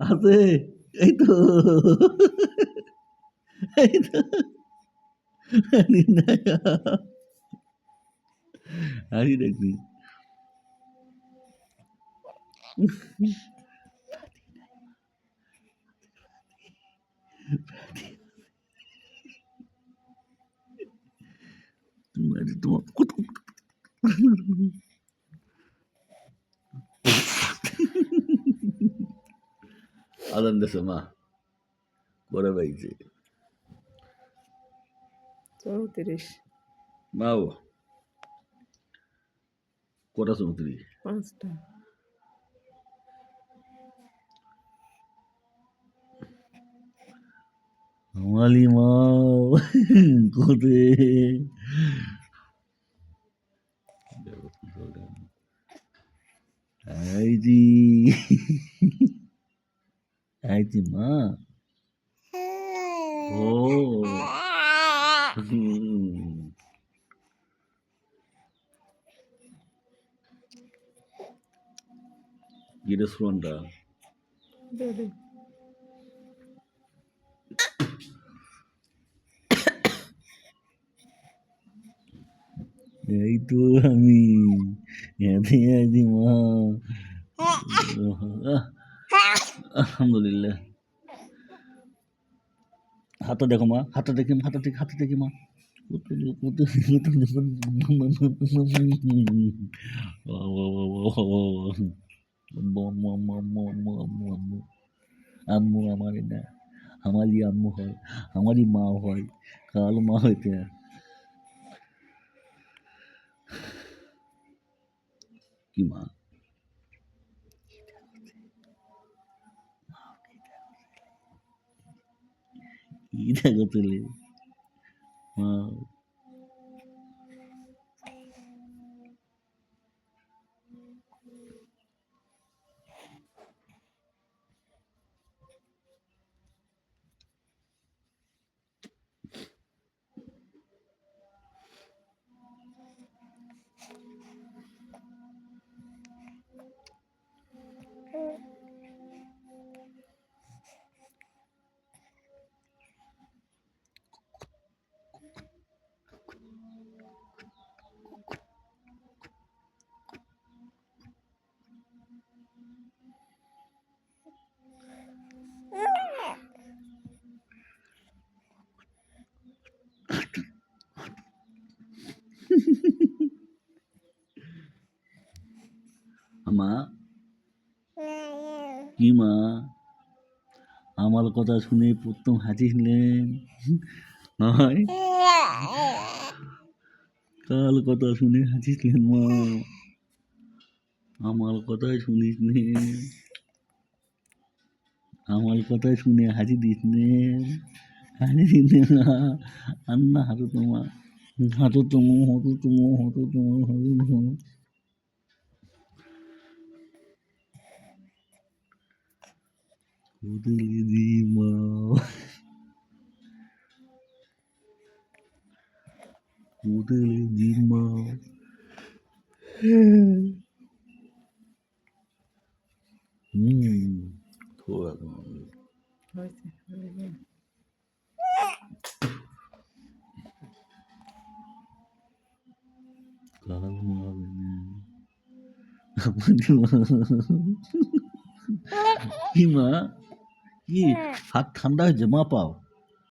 আছে এই তো এই তো হাসি দেখবি তোমার আদান দেশে মা করে পাইছে চৌত্রিশ। মা ও কটা চৌত্রিশ? পাঁচটা। আমালি মা কোথে আইজি আইজি মা ও হুম। কি রেস্টুরেন্টটা দেবে এই তো আমি এতে আছি মা আহ, আলহামদুলিল্লাহ। হাতটা দেখো মা, হাতটা দেখি হাতটা দেখি হাতটা দেখি মা। আম্মু আমারই না আমারই আম্মু হয়, আমারই মা হয়, কালো মা হইতে। কি মা? 一代哥子里，嗯。মা কি মা আমার কথা শুনে প্রথম হাসিলেন হয় কাল কথা শুনে হাসিলেন মা। আমার কথা শুনিস নে। আমার কথা শুনে হাসি দিস নে। হাসি দিস নে না আন্না হাঁটু তোমা। হাঁটু তুমো হাঁটু তুমো হাঁটু 흔들리지 마. 흔들리지 마. 음, 돌아가. 가슴아비는 아버지와 이마 কি হাত ঠান্ডা হয়েছে মা পাও